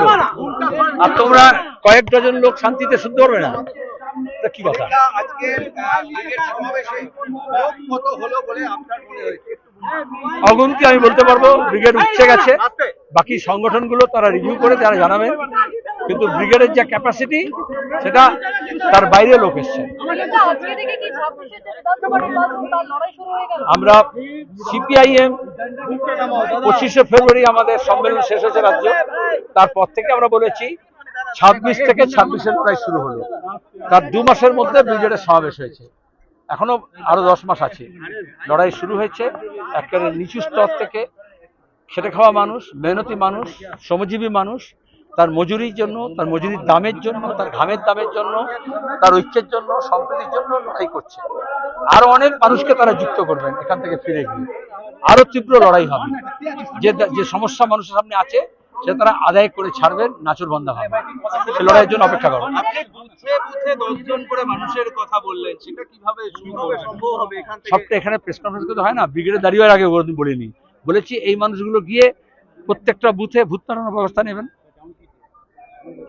লোক আর তোমরা কয়েক ডজন লোক শান্তিতে শুনতে পারবে না? কি কথা। অগুনতি আমি বলতে পারব ব্রিগেড উঠছে গেছে। বাকি সংগঠনগুলো তারা রিভিউ করে তারা জানাবেন কিন্তু ব্রিগেডের যে ক্যাপাসিটি সেটা তার বাইরে লোক এসছে। আমরা সিপিআইএম পঁচিশে ফেব্রুয়ারি আমাদের সম্মেলন শেষ হয়েছে রাজ্য। তারপর থেকে আমরা বলেছি, ছাব্বিশ থেকে ছাব্বিশের লড়াই শুরু হলো। তার দু মাসের মধ্যে ব্রিগেডের সমাবেশ হয়েছে। এখনও আরও দশ মাস আছে। লড়াই শুরু হয়েছে। একেবারে নিচু স্তর থেকে খেটে খাওয়া মানুষ, মেহনতি মানুষ, শ্রমজীবী মানুষ তার মজুরির জন্য তার মজুরির দামের জন্য তার ঘামের দামের জন্য তার ঐক্যের জন্য সম্প্রীতির জন্য লড়াই করছে। আরও অনেক মানুষকে তারা যুক্ত করবেন এখান থেকে ফিরে গিয়ে। আরও তীব্র লড়াই হবে। যে যে সমস্যা মানুষের সামনে আছে সে তারা আদায় করে ছাড়বেন নাচুর বন্ধা হবে। সে লড়াইয়ের জন্য অপেক্ষা করবেন আপনি বুথে বুথে মানুষের কথা বললেন কীভাবে সম্ভব হবে? এখান থেকে? সবটা এখানে প্রেস কনফারেন্স করতে হয় না ব্রিগেডে দাঁড়িয়ে আগে বলিনি। বলেছি এই মানুষগুলো গিয়ে প্রত্যেকটা বুথে ভূত ব্যবস্থা নেবেন।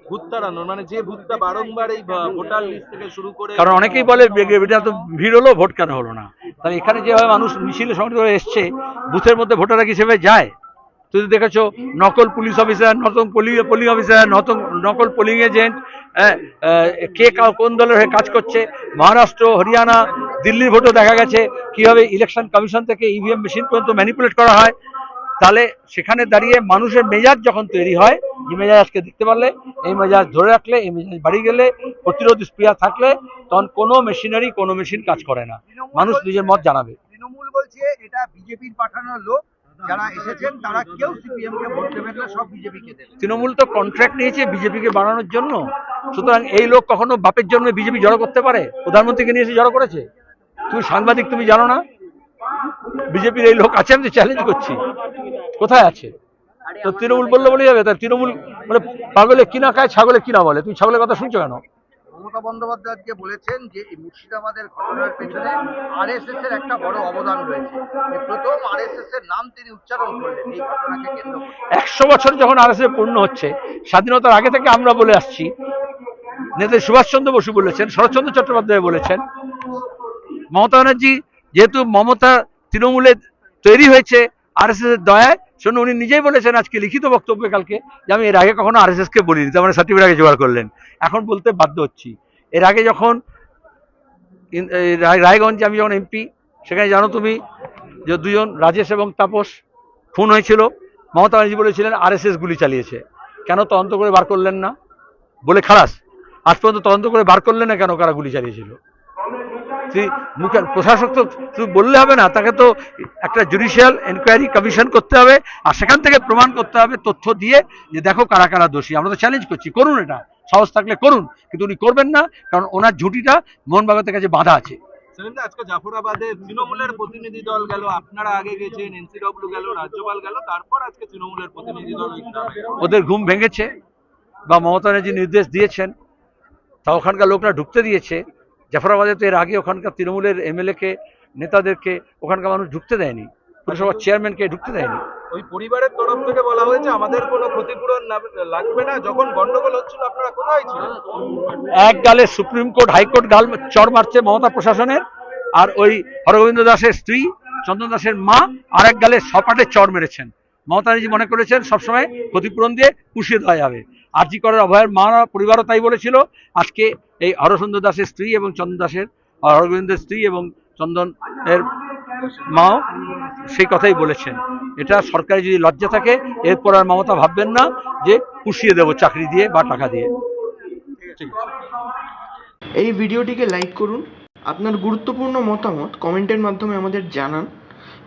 ভূত তাড়ানোর মানে যে ভূতটা বারংবার এই ভোটার লিস্ট থেকে শুরু করে কারণ অনেকেই বলে ব্রিগেড তো ভিড় হলো, ভোট কেন হলো না? তাহলে এখানে যেভাবে মানুষ মিছিলে সংগঠিত হয়ে এসছে, বুথের মধ্যে ভোটাররা কি সেভাবে যায়? তুমি দেখেছ, নকল পুলিশ অফিসার, নতুন পোলিং অফিসার নতুন নকল পোলিং এজেন্ট কে কোন দলের হয়ে কাজ করছে? মহারাষ্ট্র, হরিয়ানা, দিল্লির ভোটও দেখা গেছে। কীভাবে ইলেকশন কমিশন থেকে ইভিএম মেশিন পর্যন্ত ম্যানিপুলেট করা হয়? তাহলে সেখানে দাঁড়িয়ে মানুষের মেজাজ যখন তৈরি হয় যে মেজাজ আজকে দেখতে পারলে এই মেজাজ ধরে রাখলে এই মেজাজ বাড়ি গেলে প্রতিরোধ স্প্রিয়া থাকলে তখন কোনো মেশিনারি কোনো মেশিন কাজ করে না। মানুষ নিজের মত জানাবে। তৃণমূল বলছে এটা বিজেপির পাঠানো লোক যারা এসেছেন তারা কেউ সিপিএম কে ভোট দেবেন না সব বিজেপি কে দেবেন। তৃণমূল তো কন্ট্রাক্ট নিয়েছে বিজেপিকে বাড়ানোর জন্য। সুতরাং এই লোক কখনো বাপের জন্য বিজেপি জড়ো করতে পারে? প্রধানমন্ত্রীকে নিয়ে এসে জড়ো করেছে? তুমি সাংবাদিক তুমি জানো না? বিজেপির এই লোক আছে আমি চ্যালেঞ্জ করছি? কোথায় আছে? তো তৃণমূল বললে বলে যাবে তার তৃণমূল মানে পাগলে কিনা খায় ছাগলে কিনা বলে। তুমি ছাগলের কথা শুনছো কেন? মমতা বন্দ্যোপাধ্যায় বলেছেন যে এই মুর্শিদাবাদের ঘটনার পেছনে আরএসএস এর একটা বড় অবদান রয়েছে। প্রথম আরএসএস এর নাম তিনি উচ্চারণ করলেন এই ঘটনাকে কেন্দ্র করে। একশো বছর যখন আর পূর্ণ হচ্ছে স্বাধীনতার আগে থেকে আমরা বলে আসছি। নেতাজি সুভাষচন্দ্র বসু বলেছেন শরৎচন্দ্র চট্টোপাধ্যায় বলেছেন মমতা ব্যানার্জি যেহেতু মমতা তৃণমূলে তৈরি হয়েছে আর এস দয়ায়। শোনো, উনি নিজেই বলেছেন আজকে, লিখিত বক্তব্যে কালকে, যে আমি এর আগে কখনো আর এস কে বলিনি, তার মানে সার্টিফিকেট আগে জোগাড় করলেন। এখন বলতে বাধ্য হচ্ছি। এর আগে যখন রায়গঞ্জে আমি যখন এমপি, সেখানে জানো তুমি, যে দুজন, রাজেশ এবং তাপস, খুন হয়েছিল। মমতা ব্যানার্জি বলেছিলেন, আরএসএস গুলি চালিয়েছে। কেন তদন্ত করে বার করলেন না? বলে খালাস। আজ পর্যন্ত তদন্ত করে বার করলেন না কেন কারা গুলি চালিয়েছিল? তুই মুখে প্রশাসক তো শুধু বললে হবে না তাকে তো একটা জুডিশিয়াল এনকোয়ারি কমিশন করতে হবে আর সেখান থেকে প্রমাণ করতে হবে তথ্য দিয়ে যে দেখো কারা কারা দোষী। আমরা তো চ্যালেঞ্জ করছি করুন এটা। সাহস থাকলে করুন কিন্তু উনি করবেন না কারণ ওনার ঝুঁটিটা মোহনবাগাতের কাছে বাধা আছে। আজকে জাফরাবাদে তৃণমূলের প্রতিনিধি দল গেল আপনারা আগে গেছেন এনসিডব্লিউ গেল রাজ্যপাল গেল তারপর আজকে তৃণমূলের প্রতিনিধি দল ওই গ্রামে গেল। ওদের ঘুম ভেঙেছে বা মমতা ব্যানার্জি নির্দেশ দিয়েছেন তা ওখানকার লোকরা ঢুকতে দিয়েছে জাফরাবাদে তো এর আগে ওখানকার তৃণমূলের এমএলএ কে নেতাদেরকে ওখানকার মানুষ ঢুকতে দেয়নি। পুরসভার চেয়ারম্যানকে ঢুকতে দেয়নি। ওই পরিবারের তরফ থেকে বলা হয়েছে আমাদের কোনো ক্ষতিপূরণ লাগবে না। যখন গন্ডগোল হচ্ছিল আপনারা কোথায় ছিলেন? এক গালে সুপ্রিম কোর্ট হাইকোর্ট গাল চর মারছে মমতা প্রশাসনের আর ওই হরগোবিন্দ দাসের স্ত্রী চন্দন দাসের মা আর এক গালে সপাটে চর মেরেছেন। মমতা ব্যানার্জি মনে করেছেন সবসময় ক্ষতিপূরণ দিয়ে পুষিয়ে দেওয়া যাবে। আরজি করার অভয়ের মা পরিবারও তাই বলেছিল। আজকে এই হরসুন্দর দাসের স্ত্রী এবং চন্দন দাসের, হরগোবিন্দের স্ত্রী এবং চন্দন এর মাও সেই কথাই বলেছেন। এটা সরকারি যদি লজ্জা থাকে, এরপর আর মমতা ভাববেন না যে পুষিয়ে দেবো চাকরি দিয়ে বা টাকা দিয়ে। এই ভিডিওটিকে লাইক করুন। আপনার গুরুত্বপূর্ণ মতামত কমেন্টের মাধ্যমে আমাদের জানান।